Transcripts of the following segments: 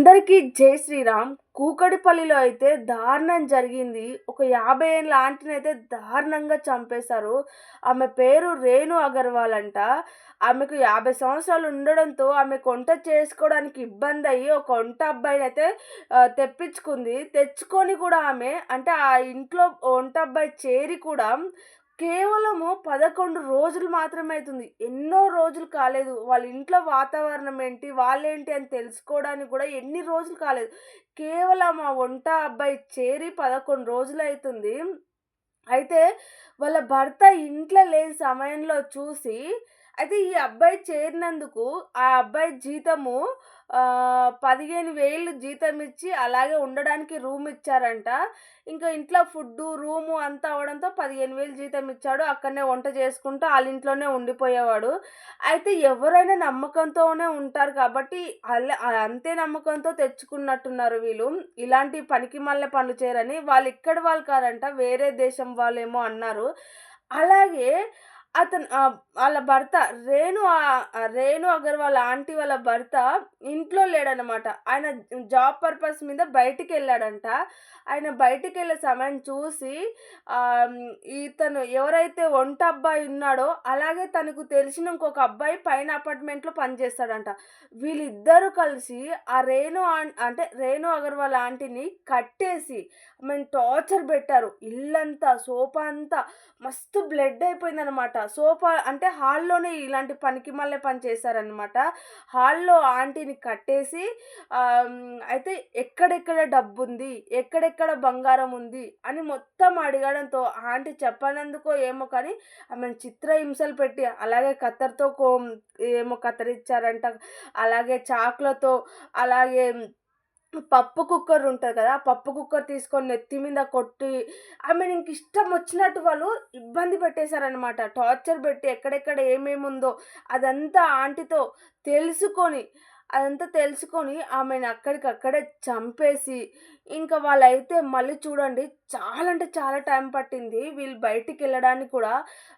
అందరికీ జై శ్రీరామ్. కూకడిపల్లిలో అయితే దారుణం జరిగింది. ఒక యాభై ఏళ్ళ ఆంటీని అయితే దారుణంగా చంపేశారు. ఆమె పేరు రేణు అగర్వాల్ అంట. ఆమెకు యాభై సంవత్సరాలు ఉండడంతో ఆమె వంట చేసుకోవడానికి ఇబ్బంది అయ్యి ఒక వంట అబ్బాయిని అయితే తెప్పించుకుంది. తెచ్చుకొని కూడా ఆమె అంటే ఆ ఇంట్లో వంట అబ్బాయి చేరి కూడా కేవలము పదకొండు రోజులు మాత్రమే అవుతుంది ఎన్నో రోజులు కాలేదు. వాళ్ళ ఇంట్లో వాతావరణం ఏంటి వాళ్ళేంటి అని తెలుసుకోవడానికి కూడా ఎన్ని రోజులు కాలేదు. కేవలం ఆ వంట అబ్బాయి చేరి పదకొండు రోజులు అవుతుంది అయితే వాళ్ళ భర్త ఇంట్లో లేని సమయంలో చూసి అయితే ఈ అబ్బాయి చేరినందుకు ఆ అబ్బాయి జీతము పదిహేను వేలు జీతం ఇచ్చి అలాగే ఉండడానికి రూమ్ ఇచ్చారంట. ఇంకా ఇంట్లో ఫుడ్ రూము అంతా అవడంతో పదిహేను వేలు జీతం ఇచ్చాడు. అక్కడనే వంట చేసుకుంటూ వాళ్ళ ఇంట్లోనే ఉండిపోయేవాడు. అయితే ఎవరైనా నమ్మకంతోనే ఉంటారు కాబట్టి అలా అంతే నమ్మకంతో తెచ్చుకున్నట్టున్నారు వీళ్ళు. ఇలాంటి పనికి మళ్ళీ పనులు చేయరని వాళ్ళు ఇక్కడ వాళ్ళు కాదంట వేరే దేశం వాళ్ళేమో అన్నారు. అలాగే అతను వాళ్ళ భర్త రేణు రేణు అగర్వాల్ ఆంటీ వాళ్ళ భర్త ఇంట్లో లేడనమాట ఆయన జాబ్ పర్పస్ మీద బయటికి వెళ్ళాడంట ఆయన బయటికి వెళ్ళే సమయం చూసి ఇతను ఎవరైతే వంట అబ్బాయి ఉన్నాడో అలాగే తనకు తెలిసిన ఇంకొక అబ్బాయి పైన అపార్ట్మెంట్లో పనిచేస్తాడంట. వీళ్ళిద్దరూ కలిసి ఆ రేణు ఆన్ అంటే రేణు అగర్వాల్ ఆంటీని కట్టేసి మేము టార్చర్ పెట్టారు. ఇల్లంతా సోఫా అంతా మస్తు బ్లడ్ అయిపోయిందనమాట సోఫా అంటే హాల్లోనే ఇలాంటి పనికి మళ్ళీ పని చేశారనమాట హాల్లో ఆంటీని కట్టేసి అయితే ఎక్కడెక్కడ డబ్బు ఉంది ఎక్కడెక్కడ బంగారం ఉంది అని మొత్తం అడగడంతో ఆంటీ చెప్పనందుకో ఏమో కానీ ఆమెను చిత్రహింసలు పెట్టి అలాగే కత్తర్తో కో ఏమో కత్తిరించారంట అలాగే చాకులతో అలాగే పప్పు కుక్కర్ ఉంటుంది కదా ఆ పప్పు కుక్కర్ తీసుకొని నెత్తి మీద కొట్టి ఆమె ఇంక ఇష్టం వచ్చినట్టు వాళ్ళు ఇబ్బంది పెట్టేశారనమాట టార్చర్ పెట్టి ఎక్కడెక్కడ ఏమేమి ఉందో అదంతా ఆంటీతో తెలుసుకొని అదంతా తెలుసుకొని ఆమెను అక్కడికక్కడే చంపేసి ఇంకా వాళ్ళైతే మళ్ళీ చూడండి చాలా అంటే చాలా టైం పట్టింది. వీళ్ళు బయటికి వెళ్ళడానికి కూడా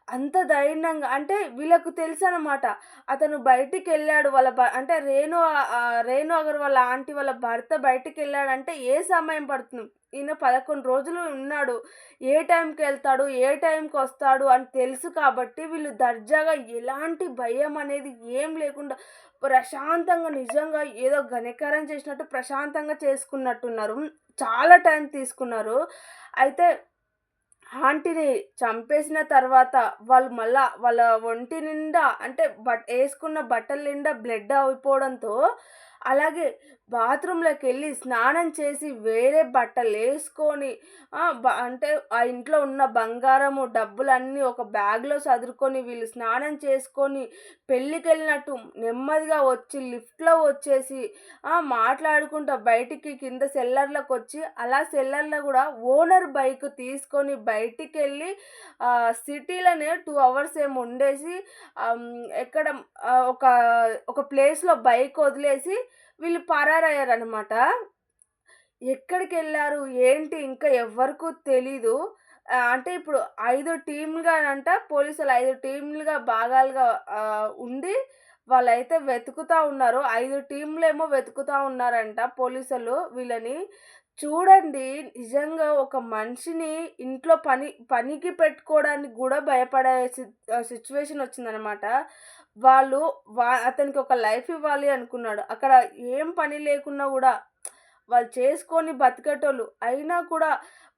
అంత ధైర్యంగా అంటే వీళ్ళకు తెలుసు అనమాట అతను బయటికి వెళ్ళాడు వాళ్ళ అంటే రేణు రేణు అగర్వాల్ ఆంటీ వాళ్ళ భర్త బయటికి వెళ్ళాడంటే ఏ సమయం పడుతుంది? ఈయన పదకొండు రోజులు ఉన్నాడు. ఏ టైంకి వెళ్తాడు? ఏ టైంకి వస్తాడు? అని తెలుసు కాబట్టి వీళ్ళు దర్జాగా ఎలాంటి భయం అనేది ఏం లేకుండా ప్రశాంతంగా నిజంగా ఏదో ఘనకరం చేసినట్టు ప్రశాంతంగా చేసుకున్నట్టున్నారు. చాలా టైం తీసుకున్నారు. అయితే ఆంటీని చంపేసిన తర్వాత వాళ్ళు మళ్ళా వాళ్ళ ఒంటి నిండా అంటే బట్ వేసుకున్న బట్టల నిండా బ్లడ్ అయిపోవడంతో అలాగే బాత్రూంలోకి వెళ్ళి స్నానం చేసి వేరే బట్టలు వేసుకొని అంటే ఆ ఇంట్లో ఉన్న బంగారము డబ్బులన్నీ ఒక బ్యాగ్లో సదురుకొని వీళ్ళు స్నానం చేసుకొని పెళ్ళికి వెళ్ళినట్టు నెమ్మదిగా వచ్చి లిఫ్ట్లో వచ్చేసి మాట్లాడుకుంటా మాట్లాడుకుంటూ బయటికి కింద సెల్లర్లకు వచ్చి అలా సెల్లర్లో కూడా ఓనర్ బైక్ తీసుకొని బయటికి వెళ్ళి సిటీలోనే టూ అవర్స్ ఏమి ఉండేసి ఎక్కడ ఒక ఒక ప్లేస్లో బైక్ వదిలేసి వీళ్ళు పరారయ్యారనమాట ఎక్కడికి వెళ్ళారు ఏంటి? ఇంకా ఎవ్వరికూ తెలీదు. అంటే ఇప్పుడు ఐదు టీంలుగా అంట పోలీసులు ఐదు టీంలుగా భాగాలుగా ఉండి వాళ్ళైతే వెతుకుతా ఉన్నారు. ఐదు టీంలేమో వెతుకుతా ఉన్నారంట పోలీసులు వీళ్ళని. చూడండి నిజంగా ఒక మనిషిని ఇంట్లో పని పనికి పెట్టుకోవడానికి కూడా భయపడే సిచ్యువేషన్ వచ్చిందనమాట వాళ్ళు వా అతనికి ఒక లైఫ్ ఇవ్వాలి అనుకున్నాడు. అక్కడ ఏం పని లేకున్నా కూడా వాళ్ళు చేసుకొని బతికేటోళ్ళు. అయినా కూడా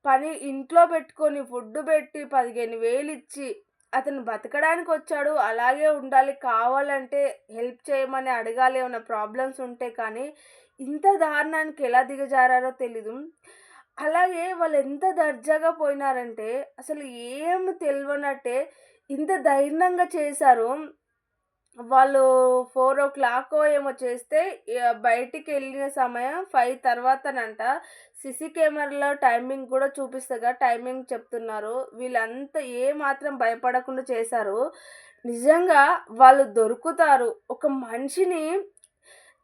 పని ఇంట్లో పెట్టుకొని ఫుడ్ పెట్టి పదిహేను వేలు ఇచ్చి అతను బతకడానికి వచ్చాడు అలాగే ఉండాలి. కావాలంటే హెల్ప్ చేయమని అడగాలి. ఏమైనా ప్రాబ్లమ్స్ ఉంటే కానీ ఇంత దారుణానికి ఎలా దిగజారారో తెలీదు. అలాగే వాళ్ళు ఎంత దర్జాగా పోయినారంటే అసలు ఏం తెలియనట్టే ఇంత ధైర్యంగా చేశారు. వాళ్ళు ఫోర్ ఓ క్లాక్ ఏమో చేస్తే బయటికి వెళ్ళిన సమయం ఫైవ్ తర్వాతనంట. సిసి కెమెరాలో టైమింగ్ కూడా చూపిస్తగా టైమింగ్ చెప్తున్నారు. వీళ్ళంతా ఏ మాత్రం భయపడకుండా చేశారు. నిజంగా వాళ్ళు దొరుకుతారు. ఒక మనిషిని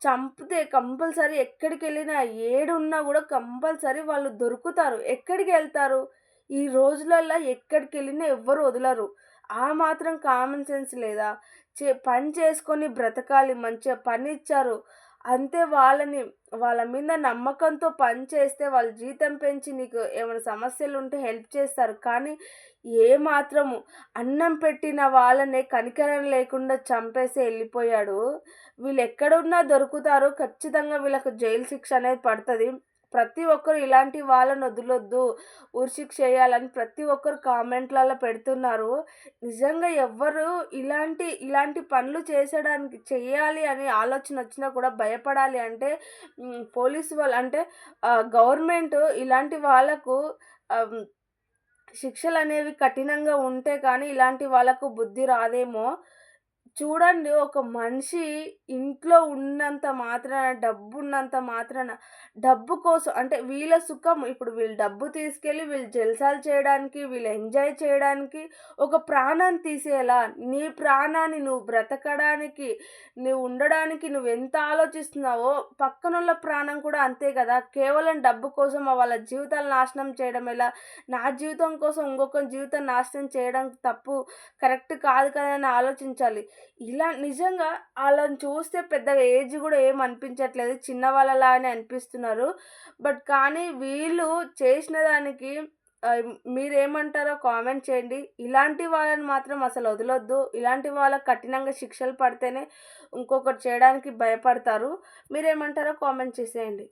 చంపితే కంపల్సరీ ఎక్కడికి వెళ్ళినా ఏడున్నా కూడా కంపల్సరీ వాళ్ళు దొరుకుతారు. ఎక్కడికి వెళ్తారు? ఈ రోజులల్లో ఎక్కడికి వెళ్ళినా ఎవ్వరు వదలరు. ఆ మాత్రం కామన్ సెన్స్ లేదా? చే పని చేసుకొని బ్రతకాలి మంచిగా పని ఇచ్చారు అంతే వాళ్ళని వాళ్ళ మీద నమ్మకంతో పని చేస్తే వాళ్ళు జీతం పెంచి నీకు ఏమైనా సమస్యలు ఉంటే హెల్ప్ చేస్తారు. కానీ ఏ మాత్రము అన్నం పెట్టిన వాళ్ళనే కనికరం లేకుండా చంపేసి వెళ్ళిపోయాడు. వీళ్ళు ఎక్కడున్నా దొరుకుతారు. ఖచ్చితంగా వీళ్ళకు జైలు శిక్ష అనేది పడుతుంది. ప్రతి ఒక్కరు ఇలాంటి వాళ్ళని వదలొద్దు ఉరిశిక్ష వేయాలని ప్రతి ఒక్కరు కామెంట్లలో పెడుతున్నారు. నిజంగా ఎవ్వరు ఇలాంటి ఇలాంటి పనులు చేసడానికి చేయాలి అనే ఆలోచన వచ్చినా కూడా భయపడాలి. అంటే పోలీసు వాళ్ళు అంటే గవర్నమెంట్ ఇలాంటి వాళ్ళకు శిక్షలు అనేవి కఠినంగా ఉంటే కానీ ఇలాంటి వాళ్ళకు బుద్ధి రాదేమో. చూడండి ఒక మనిషి ఇంట్లో ఉన్నంత మాత్రాన డబ్బు ఉన్నంత మాత్రాన డబ్బు కోసం అంటే వీళ్ళ సుఖం ఇప్పుడు వీళ్ళు డబ్బు తీసుకెళ్ళి వీళ్ళు జల్సాలు చేయడానికి వీళ్ళు ఎంజాయ్ చేయడానికి ఒక ప్రాణాన్ని తీసేలా నీ ప్రాణాన్ని నువ్వు బ్రతకడానికి నువ్వు ఉండడానికి నువ్వు ఎంత ఆలోచిస్తున్నావో పక్కనున్న ప్రాణం కూడా అంతే కదా. కేవలం డబ్బు కోసం వాళ్ళ జీవితాలు నాశనం చేయడం ఎలా? నా జీవితం కోసం ఇంకొక జీవితం నాశనం చేయడం తప్పు కరెక్ట్ కాదు కదా అని ఆలోచించాలి. ఇలా నిజంగా వాళ్ళని చూ చూస్తే పెద్దగా ఏజ్ కూడా ఏం అనిపించట్లేదు. చిన్నవాళ్ళలానే అనిపిస్తున్నారు. బట్ కానీ వీళ్ళు చేసిన దానికి మీరేమంటారో కామెంట్ చేయండి. ఇలాంటి వాళ్ళని మాత్రం అసలు వదలొద్దు. ఇలాంటి వాళ్ళకి కఠినంగా శిక్షలు పడితేనే ఇంకొకటి చేయడానికి భయపడతారు. మీరేమంటారో కామెంట్ చేసేయండి.